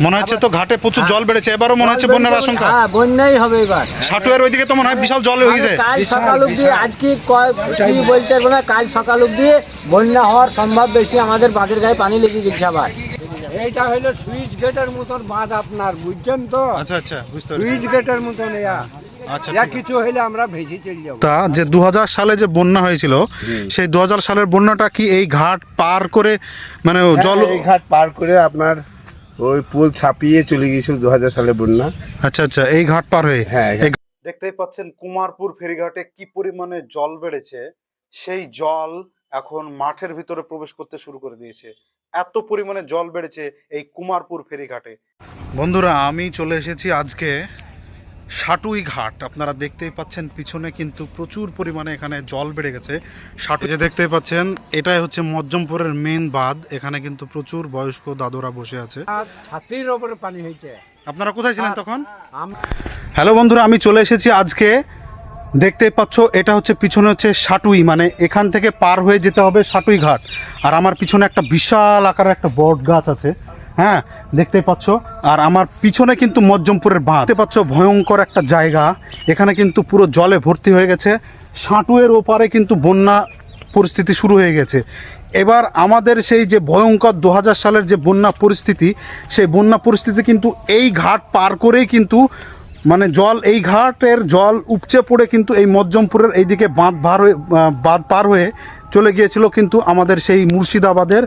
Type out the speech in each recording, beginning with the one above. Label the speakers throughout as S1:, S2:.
S1: মনে হচ্ছে তো ঘাটে প্রচুর জল বেড়েছে এবারও মনে হচ্ছে বন্যার আশঙ্কা।
S2: হ্যাঁ বন্যাই হবে এবার।
S1: সাটুয়ের ওইদিকে তো মনে হয় বিশাল জল হয়ে গেছে।
S2: কাল সকাল অব্দি আজকে কয়- কি বলতে পারব না কাল সকাল অব্দি বন্যা হওয়ার সম্ভব বেশি আমাদের বাঁধের গায়ে পানি লেগে গেছে আবার।
S3: এইটা হইল সুইচ গেটের মতন বাঁধ আপনার বুঝছেন তো?
S1: আচ্ছা আচ্ছা বুঝতে
S3: সুইচ গেটের মতন ইয়া
S1: আচ্ছা
S3: কিছু হইলে আমরা ভেসে চলে যাব।
S1: তা যে দু হাজার সালে যে বন্যা হয়েছিল সেই দু হাজার সালের বন্যাটা কি এই ঘাট পার করে মানে জল
S4: হ্যাঁ, এই ঘাট পার করে আপনার ওই পুল ছাপিয়ে চলে গিয়েছিল দু হাজার সালে বন্যা।
S1: আচ্ছা আচ্ছা এই ঘাট পার হয়ে?
S4: হ্যাঁ,
S1: দেখতেই পাচ্ছেন কুমারপুর ফেরিঘাটে কি পরিমাণে জল বেড়েছে সেই জল এখন মাঠের ভিতরে প্রবেশ করতে শুরু করে দিয়েছে। এত পরিমাণে জল বেড়েছে এই কুমারপুর ফেরিঘাটে। বন্ধুরা আমি চলে এসেছি আজকে সাটুই ঘাট। আপনারা দেখতেই পাচ্ছেন পিছনে কিন্তু প্রচুর পরিমাণে এখানে জল বেড়ে গেছে। সাটু যে দেখতেই পাচ্ছেন এটাই হচ্ছে মজ্জমপুরের মেন বাঁধ। এখানে কিন্তু প্রচুর বয়স্ক দাদুরা বসে আছে।
S3: ছাতির ওপরে পানি হয়েছে
S1: আপনারা কোথায় ছিলেন তখন? হ্যালো বন্ধুরা আমি চলে এসেছি আজকে দেখতেই পাচ্ছ, এটা হচ্ছে পিছনে হচ্ছে সাটুই মানে এখান থেকে পার হয়ে যেতে হবে সাটুই ঘাট। আর আমার পিছনে একটা বিশাল আকারের একটা বট গাছ আছে। হ্যাঁ দেখতেই পাচ্ছ। আর আমার পিছনে কিন্তু মজ্জমপুরের বাঁধ। দেখতে পাচ্ছ, ভয়ঙ্কর একটা জায়গা। এখানে কিন্তু পুরো জলে ভর্তি হয়ে গেছে। সাঁটুয়ের ওপারে কিন্তু বন্যা পরিস্থিতি শুরু হয়ে গেছে। এবার আমাদের সেই যে ভয়ঙ্কর দু হাজার সালের যে বন্যা পরিস্থিতি, সেই বন্যা পরিস্থিতি কিন্তু এই ঘাট পার করেই কিন্তু মানে জল, এই ঘাটের জল উপচে পড়ে কিন্তু এই মজ্জমপুরের এইদিকে বাঁধ পার হয়ে বাঁধ পার হয়ে চলে গিয়েছিল কিন্তু আমাদের সেই মুর্শিদাবাদের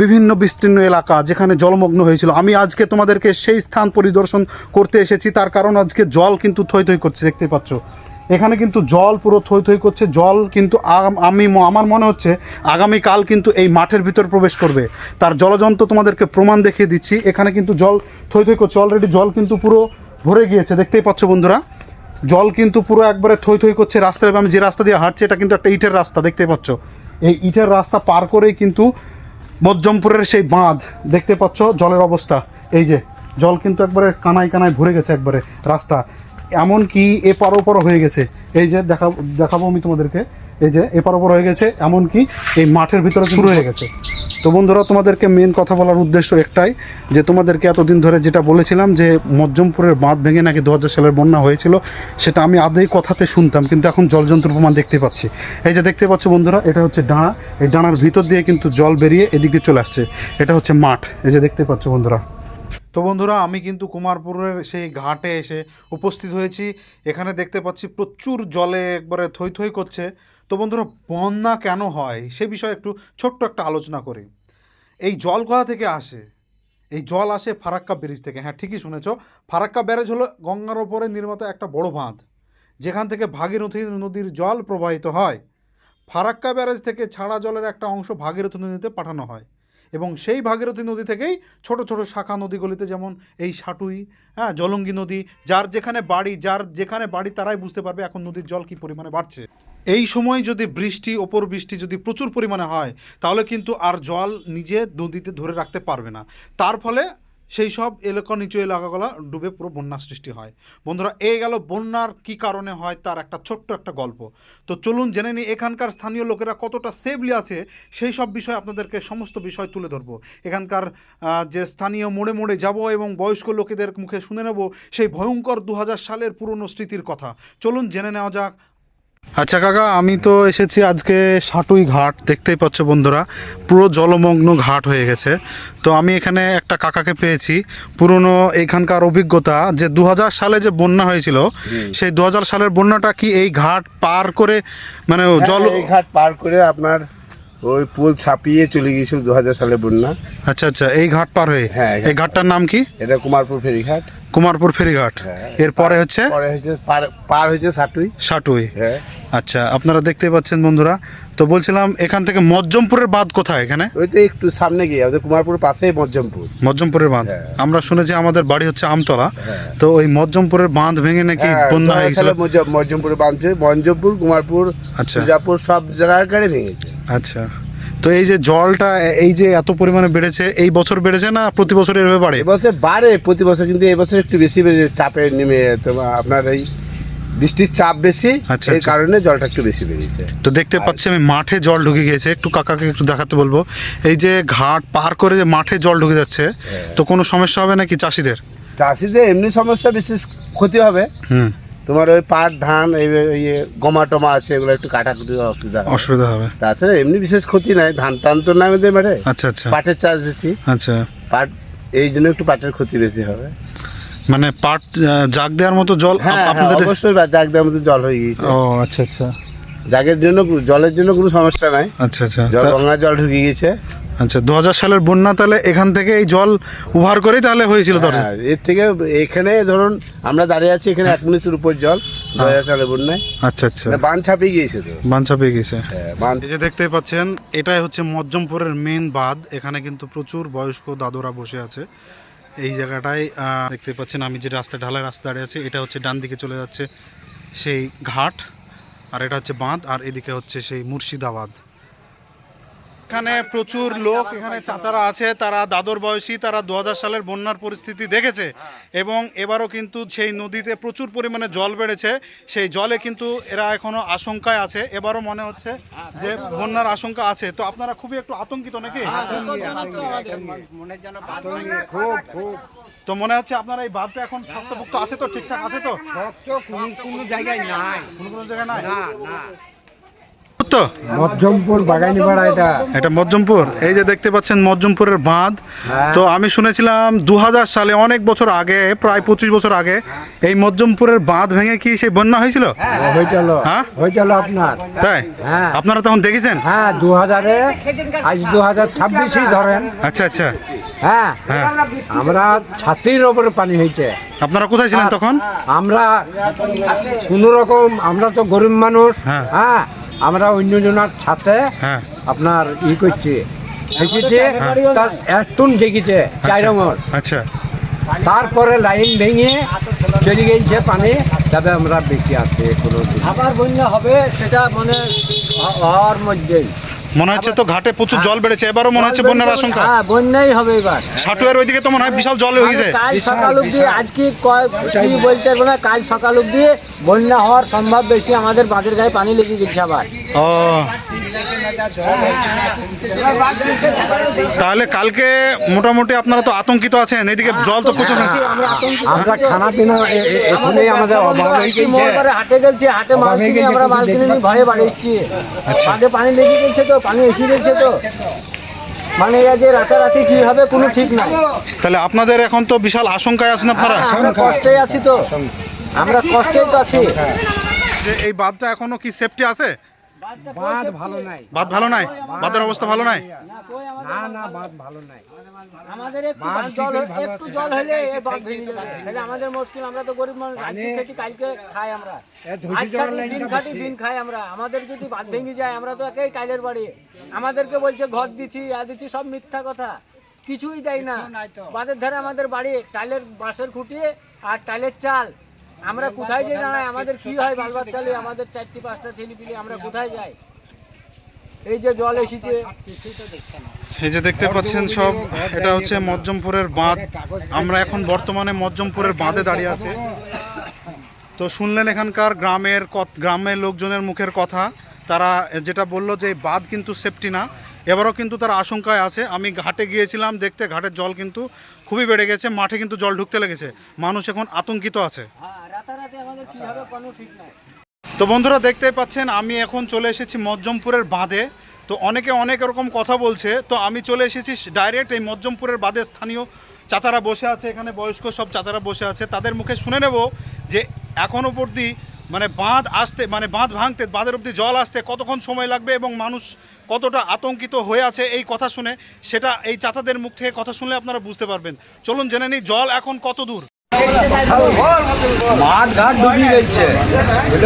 S1: বিভিন্ন বিস্তীর্ণ এলাকা যেখানে জলমগ্ন হয়েছিল। আমি আজকে তোমাদেরকে সেই স্থান পরিদর্শন করতে এসেছি, তার কারণ আজকে জল কিন্তু থই থই করছে, দেখতে পাচ্ছ। এখানে কিন্তু জল পুরো থই থই করছে, জল কিন্তু আমি আমার মনে হচ্ছে আগামীকাল কিন্তু এই মাঠের ভিতর প্রবেশ করবে। তার জলযন্ত্র তোমাদেরকে প্রমাণ দেখিয়ে দিচ্ছি, এখানে কিন্তু জল থই থই করছে অলরেডি জল কিন্তু পুরো ভরে গিয়েছে, দেখতেই পাচ্ছ বন্ধুরা। জল কিন্তু পুরো একবারে থই থই করছে রাস্তায় আমি যে রাস্তা দিয়ে হাঁটছি, এটা কিন্তু একটা ইটের রাস্তা, দেখতে পাচ্ছ। এই ইটের রাস্তা পার করেই কিন্তু মজ্জমপুরের সেই বাঁধ, দেখতে পাচ্ছ জলের অবস্থা। এই যে, জল কিন্তু একবারে কানায় কানায় ভরে গেছে একবারে রাস্তা। এমন কি এ এপার ওপর হয়ে গেছে। এই যে, দেখা দেখাবো আমি তোমাদেরকে। এই যে এপার ওপর হয়ে গেছে এমন কি এই মাঠের ভিতরে শুরু হয়ে গেছে। তো বন্ধুরা তোমাদেরকে মেন কথা বলার উদ্দেশ্য একটাই যে তোমাদেরকে এতদিন ধরে যেটা বলেছিলাম যে মজ্জমপুরের বাঁধ ভেঙে নাকি দু হাজার সালের বন্যা হয়েছিল সেটা আমি আদেই কথাতে শুনতাম কিন্তু এখন জলযন্ত্র প্রমাণ দেখতে পাচ্ছি। এই যে দেখতে পাচ্ছ বন্ধুরা এটা হচ্ছে ডাঁড়া। এই ডাঁড়ার ভিতর দিয়ে কিন্তু জল বেরিয়ে এদিকে চলে আসছে। এটা হচ্ছে মাঠ। এই যে দেখতে পাচ্ছ বন্ধুরা। তো বন্ধুরা, আমি কিন্তু কুমারপুরের সেই ঘাটে এসে উপস্থিত হয়েছি। এখানে দেখতে পাচ্ছি প্রচুর জলে একবারে থই থই করছে। তো বন্ধুরা, বন্যা কেন হয় সে বিষয়ে একটু ছোট্ট একটা আলোচনা করি। এই জল কোথা থেকে আসে, এই জল আসে ফারাক্কা ব্রিজ থেকে। হ্যাঁ ঠিকই শুনেছ। ফারাক্কা ব্যারেজ হলো গঙ্গার ওপরে নির্মিত একটা বড় বাঁধ, যেখান থেকে ভাগীরথী নদীর জল প্রবাহিত হয়। ফারাক্কা ব্যারেজ থেকে ছাড়া জলের একটা অংশ ভাগীরথী নদীতে পাঠানো হয়। এবং সেই ভাগীরথী নদী থেকেই ছোট ছোট শাখা নদীগুলিতে যেমন এই সাটুই হ্যাঁ জলঙ্গি নদী, যার যেখানে বাড়ি, যার যেখানে বাড়ি তারাই বুঝতে পারবে এখন নদীর জল কী পরিমাণে বাড়ছে। এই সময় যদি বৃষ্টি, ওপর বৃষ্টি যদি প্রচুর পরিমাণে হয়, তাহলে কিন্তু আর জল নিজে নদীতে ধরে রাখতে পারবে না। তার ফলে সেই সব এলাকা নিচু এলাকাগুলো ডুবে পুরো বন্যার সৃষ্টি হয়। বন্ধুরা, এই গেল বন্যার কি কারণে হয় তার একটা ছোট্ট একটা গল্প। তো চলুন জেনে নিই এখানকার স্থানীয় লোকেরা কতটা সেফলি আছে, সেই সব বিষয় আপনাদেরকে সমস্ত বিষয় তুলে ধরবো। এখানকার যে স্থানীয় মোড়ে মোড়ে যাব এবং বয়স্ক লোকেদের মুখে শুনে নেব সেই ভয়ঙ্কর দু হাজার সালের পুরনো স্মৃতির কথা। চলুন জেনে নেওয়া যাক আচ্ছা কাকা আমি তো এসেছি আজকে সাটুই ঘাট দেখতেই পাচ্ছ বন্ধুরা পুরো জলমগ্ন ঘাট হয়ে গেছে। তো আমি এখানে একটা কাকাকে পেয়েছি পুরনো এখানকার অভিজ্ঞতা যে দু হাজার সালে যে বন্যা হয়েছিল সেই দু হাজার সালের বন্যাটা কি এই ঘাট পার করে মানে জল
S4: হ্যাঁ, ঘাট পার করে আপনার ওই পুল ছাপিয়ে চলে গিয়েছিল দু হাজার সালে বন্যা।
S1: আচ্ছা আচ্ছা এই ঘাট পার হয়ে?
S4: হ্যাঁ, এই
S1: ঘাটটার নাম কি?
S4: এটা কুমারপুর ফেরিঘাট।
S1: কুমারপুর ফেরিঘাট। এরপরে হচ্ছে?
S4: পরে হয়েছে পার পার হয়েছে সাটুই।
S1: সাটুই।
S4: হ্যাঁ।
S1: আচ্ছা আপনারা দেখতে পাচ্ছেন বন্ধুরা তো বলছিলাম এখান থেকে মজ্জমপুরের বাঁধ কোথায় এখানে?
S4: ওই তো একটু সামনে গিয়ে আমাদের কুমারপুর পাশেই মজ্জমপুর।
S1: মজ্জমপুরের বাঁধ।
S4: হ্যাঁ।
S1: আমরা শুনেছি আমাদের বাড়ি হচ্ছে আমতলা। তো ওই মজ্জমপুরের বাঁধ ভেঙে নাকি
S4: হ্যাঁ,
S1: বন্যা হয়ে গেছিল
S4: মজ্জমপুরে বাঁধছে মঞ্জমপুর কুমারপুর
S1: আচ্ছা।
S4: সুজাপুর সব জায়গায় গাড়ি ভেঙেছে।
S1: আচ্ছা। তো এই যে জলটা এই যে এত পরিমাণে বেড়েছে এই বছর বেড়েছে না প্রতি বছর এভাবে বাড়ে?
S4: এবছর বাড়ে প্রতি বছর কিন্তু এবছর একটু বেশি বেড়েছে চাপে নেমে তোমার আপনার এই বৃষ্টির চাপ বেশি
S1: আচ্ছা,
S4: এই
S1: আচ্ছা।
S4: কারণে জলটা একটু বেশি বেরিয়েছে
S1: তো দেখতে পাচ্ছি আমি মাঠে জল ঢুকে গিয়েছে একটু কাকাকে একটু দেখাতে বলব। এই যে ঘাট পার করে যে মাঠে জল ঢুকে যাচ্ছে তো কোনো সমস্যা হবে নাকি চাষিদের?
S4: চাষিদের এমনি সমস্যা বিশেষ ক্ষতি হবে।
S1: হুম।
S4: তোমার ওই পাট ধান এই এই গমা টমা আছে এগুলো একটু কাটাকুটি অসুবিধা
S1: অসুবিধা হবে।
S4: তাছাড়া এমনি বিশেষ ক্ষতি নাই ধান টান তো না আমাদের মাঠে
S1: আচ্ছা আচ্ছা।
S4: পাটের চাষ বেশি।
S1: আচ্ছা।
S4: পাট এই জন্য একটু পাটের ক্ষতি বেশি হবে।
S1: মানে পাট জাগ দেওয়ার মতো জল
S4: হ্যাঁ হ্যাঁ,
S1: আপনাদের
S4: অবশ্যই জাগ দেওয়ার মতো জল হয়ে গিয়েছে।
S1: ও আচ্ছা আচ্ছা।
S4: জাগের জন্য জলের জন্য কোনো সমস্যা নাই।
S1: আচ্ছা আচ্ছা।
S4: জল গঙ্গার জল ঢুকে গিয়েছে।
S1: আচ্ছা দু হাজার সালের বন্যা তাহলে এখান থেকে এই জল উভার করেই তাহলে হয়েছিল তোর
S4: হ্যাঁ, এর থেকে এখানে ধরুন আমরা দাঁড়িয়ে আছি এখানে এক মিনিটের উপর জল দু সালের বন্যায়।
S1: আচ্ছা আচ্ছা।
S4: মানে ছাপিয়ে গিয়েছে তো। হ্যাঁ,
S1: এই যে দেখতে পাচ্ছেন এটাই হচ্ছে মজ্জমপুরের মেন বাঁধ। এখানে কিন্তু প্রচুর বয়স্ক দাদুরা বসে আছে। এই জায়গাটায় দেখতে পাচ্ছেন আমি যে রাস্তা ঢালাই রাস্তা দাঁড়িয়ে আছি এটা হচ্ছে ডান দিকে চলে যাচ্ছে সেই ঘাট আর এটা হচ্ছে বাঁধ আর এদিকে হচ্ছে সেই মুর্শিদাবাদ। এখানে প্রচুর লোক এখানে চাচারা আছে তারা দাদর বয়সী তারা দু হাজার সালের বন্যার পরিস্থিতি দেখেছে। এবং এবারও কিন্তু সেই নদীতে প্রচুর পরিমাণে জল বেড়েছে। সেই জলে কিন্তু এরা এখনও আশঙ্কায় আছে। এবারও মনে হচ্ছে যে বন্যার আশঙ্কা আছে। তো আপনারা খুবই একটু আতঙ্কিত নাকি? তো মনে হচ্ছে আপনারা এই বাঁধটা এখন শক্তপোক্ত আছে তো ঠিকঠাক আছে তো?
S3: কোনো জায়গায় নাই।
S1: কোনো কোনো জায়গায় নাই?
S3: না না।
S1: তো
S3: মধ্যমপুর বাগানি পাড়া এটা।
S1: এটা মজ্জমপুর। এই যে দেখতে পাচ্ছেন মজ্জমপুরের বাঁধ। তো আমি শুনেছিলাম দু হাজার সালে অনেক বছর আগে প্রায় পঁচিশ বছর আগে এই মজ্জমপুরের বাঁধ ভেঙে কি সেই বন্যা হয়েছিল?
S3: হয়েছিল।
S1: হ্যাঁ?
S3: হয়েছিল আপনার।
S1: তাই?
S3: হ্যাঁ।
S1: আপনারা তখন দেখেছেন?
S3: হ্যাঁ দু হাজারে আজ দু হাজার ছাব্বিশই ধরেন।
S1: আচ্ছা আচ্ছা।
S3: হ্যাঁ।
S1: হ্যাঁ।
S3: আমরা ছাতির ওপরে পানি হয়েছে।
S1: আপনারা কোথায় ছিলেন তখন?
S3: আমরা কোনো রকম আমরা তো গরিব মানুষ।
S1: হ্যাঁ।
S3: আমরা অন্যজনার সাথে
S1: হ্যাঁ।
S3: আপনার ই করছি। দেখেছে তার একটুন দেখেছে চার রঙর।
S1: আচ্ছা।
S3: তারপরে লাইন ভেঙে চলে গেছে পানি তবে আমরা বেঁচে আছি কোনো দিন।
S2: আবার বন্যা হবে সেটা মানে হওয়ার মধ্যেই।
S1: মনে হচ্ছে তো ঘাটে প্রচুর জল বেড়েছে এবারও মনে হচ্ছে বন্যার আশঙ্কা?
S2: হ্যাঁ বন্যাই হবে এবার।
S1: সাটুয়ার ওইদিকে তো মনে হয় বিশাল জল হয়ে গেছে।
S2: কাল সকাল অব্দি আজকে কয়- কি বলতে পারব না কাল সকাল অব্দি বন্যা হওয়ার সম্ভব বেশি আমাদের বাঁধের গায়ে পানি লেগে গেছে আবার।
S1: ও তাহলে কালকে মোটামুটি আপনারা তো আতঙ্কিত আছেন এদিকে জল তো প্রচুর
S2: আমরা।
S3: খানা পিনা এ- এ- আমাদের অভাব হয়ে গেছে।
S2: হাটে গেছি হাটে মাল কিনে আমরা মাল কিনে ঘরে বাড়ি এসেছি। বাঁধে পানি লেগে গেছে তো পানি এসে গেছে তো। মানে যে রাতারাতি কি হবে কোনো ঠিক নাই।
S1: তাহলে আপনাদের এখন তো বিশাল আশঙ্কায় আছেন আপনারা?
S2: আমরা কষ্টে আছি তো। আমরা কষ্টেই তো আছি।
S1: যে এই বাঁধটা এখনও কি সেফটি আছে?
S3: বাঁধ ভালো নাই।
S1: বাঁধ ভালো নাই? বাঁধের অবস্থা ভালো নাই?
S3: না না বাঁধ ভালো নাই?
S2: আমাদের একটু জল একটু জল হলে বাঁধ ভেঙে যাবে। তাহলে আমাদের মুশকিল আমরা তো গরিব মানুষ আজকে খেটি কালকে খাই আমরা। দিন খাটি দিন খাই আমরা। আমাদের যদি বাঁধ ভেঙে যায় আমরা তো একেই টাইলের বাড়ি। আমাদেরকে বলছে ঘর দিচ্ছি আর দিচ্ছি সব মিথ্যা কথা। কিছুই দেয় না। বাঁধের ধারে আমাদের বাড়ি টাইলের বাঁশের খুঁটিয়ে আর টাইলের চাল। আমরা কোথায় যাই দাঁড়াই, আমাদের কি হয় বাল বাচ্চালে আমাদের চারটি, পাঁচটা ছেলে পিলে আমরা কোথায় যাই? এই যে জল এসেছে।
S1: এই যে দেখতে পাচ্ছেন সব, এটা হচ্ছে মজ্জমপুরের বাঁধ। আমরা এখন বর্তমানে মজ্জমপুরের বাঁধে দাঁড়িয়ে আছি। তো শুনলেন এখানকার গ্রামের গ্রামের লোকজনের মুখের কথা। তারা যেটা বলল যে বাঁধ কিন্তু সেফটি না। এবারও কিন্তু তার আশঙ্কায় আছে। আমি ঘাটে গিয়েছিলাম, দেখতে ঘাটের জল কিন্তু খুবই বেড়ে গেছে, মাঠে কিন্তু জল ঢুকতে লেগেছে। মানুষ এখন আতঙ্কিত আছে। তো বন্ধুরা, দেখতেই পাচ্ছেন, আমি এখন চলে এসেছি মজ্জমপুরের বাঁধে। তো অনেকে অনেক রকম কথা বলছে, তো আমি চলে এসেছি ডাইরেক্ট এই মজ্জমপুরের বাঁধে। স্থানীয় চাচারা বসে আছে এখানে, বয়স্ক সব চাচারা বসে আছে। তাদের মুখে শুনে নেব যে এখন অবধি মানে বাঁধ আসতে মানে বাঁধ ভাঙতে বাঁধের অবধি জল আসতে কতক্ষণ সময় লাগবে এবং মানুষ কতটা আতঙ্কিত হয়ে আছে এই কথা শুনে সেটা এই চাচাদের মুখ থেকে কথা শুনলে আপনারা বুঝতে পারবেন। চলুন জেনে নিই জল এখন কত দূর?
S5: মাঠ ঘাট ডুবি গেছে।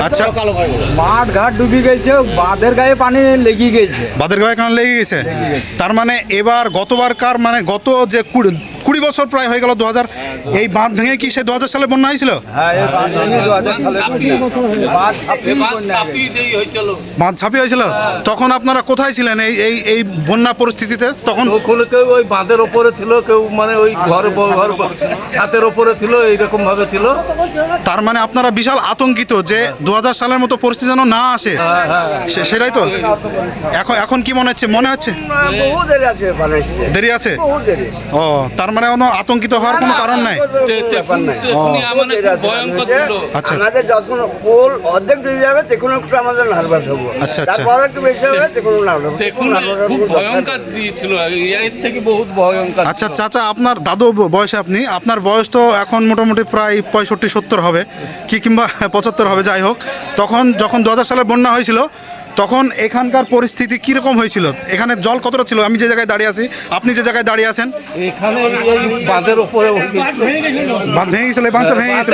S1: আচ্ছা।
S5: মাঠ ঘাট ডুবি গেছে বাঁধের গায়ে পানি লেগে গেছে।
S1: বাদের গায়ে লেগে গেছে? তার মানে এবার গতবারকার মানে গত যে কুড়ি- বছর প্রায় হয়ে গেল দু হাজার এই বাঁধ ভেঙে কি সে দু হাজার সালে বন্যা হয়েছিল?
S5: হ্যাঁ বাঁধ
S1: ঝাঁপিয়ে হয়েছিল। তখন আপনারা কোথায় ছিলেন এই এই এই বন্যা পরিস্থিতিতে? তখন
S6: ওখানে কেউ ওই বাঁধের ওপরে ছিল কেউ মানে ওই ঘর ঘর ছাতের ওপরে ছিল এইরকম ভাবে ছিল।
S1: তার মানে আপনারা বিশাল আতঙ্কিত যে দু হাজার সালের মতো পরিস্থিতি যেন না আসে। সে- সেটাই তো। এখন এখন কি মনে হচ্ছে? মনে হচ্ছে?
S4: দেরি আছে
S1: ও তার মানে কোনো আতঙ্কিত হওয়ার কোনো কারণ নাই? আচ্ছা।
S4: আমাদের যখন পোল অর্ধেক ডুবে যাবে তখন একটু আমাদের নার্ভাস হব।
S1: আচ্ছা, আচ্ছা।
S4: তারপর একটু বেশি হবে তখন নার্ভাস
S6: খুব ভয়ঙ্কর ছিল। এর থেকে বহুত ভয়ঙ্কর
S1: আচ্ছা চাচা আপনার দাদু ব- বয়সে আপনি? আপনার বয়স তো এখন মোটামুটি প্রায় পঁয়ষট্টি সত্তর হবে। কি কিংবা পঁচাত্তর হবে যাই হোক। তখন যখন দু হাজার সালে বন্যা হয়েছিল তখন এখানকার পরিস্থিতি কীরকম হয়েছিল? এখানে জল কতটা ছিল? আমি যে জায়গায় দাঁড়িয়ে আছি আপনি যে জায়গায় দাঁড়িয়ে আছেন?
S6: এখানে বাঁধের গেছিল।
S1: বাঁধ ভেঙে গেছিল এই বাঁধটা ভেঙে গেছিল?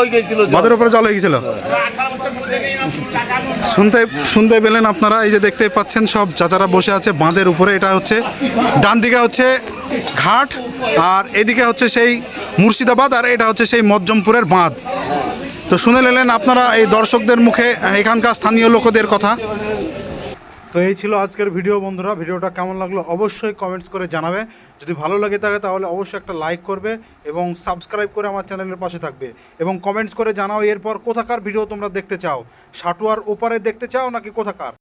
S6: হয়ে গেছিল
S1: বাঁধের উপরে জল হয়ে গেছিল? শুনতে শুনতে পেলেন আপনারা এই যে দেখতে পাচ্ছেন সব চাচারা বসে আছে বাঁধের উপরে। এটা হচ্ছে ডান দিকে হচ্ছে ঘাট আর এদিকে হচ্ছে সেই মুর্শিদাবাদ আর এটা হচ্ছে সেই মজ্জমপুরের বাঁধ। তো শুনে নিলেন আপনারা এই দর্শকদের মুখে এখানকার স্থানীয় লোকদের কথা। তো এই ছিল আজকের ভিডিও বন্ধুরা। ভিডিওটা কেমন লাগল অবশ্যই কমেন্টস করে জানাবে। যদি ভালো লাগে থাকে তাহলে অবশ্যই একটা লাইক করবে এবং সাবস্ক্রাইব করে আমার চ্যানেলের পাশে থাকবে এবং কমেন্টস করে জানাও এরপর কোথাকার ভিডিও তোমরা দেখতে চাও। সাটুয়ার ওপারে দেখতে চাও নাকি কোথাকার?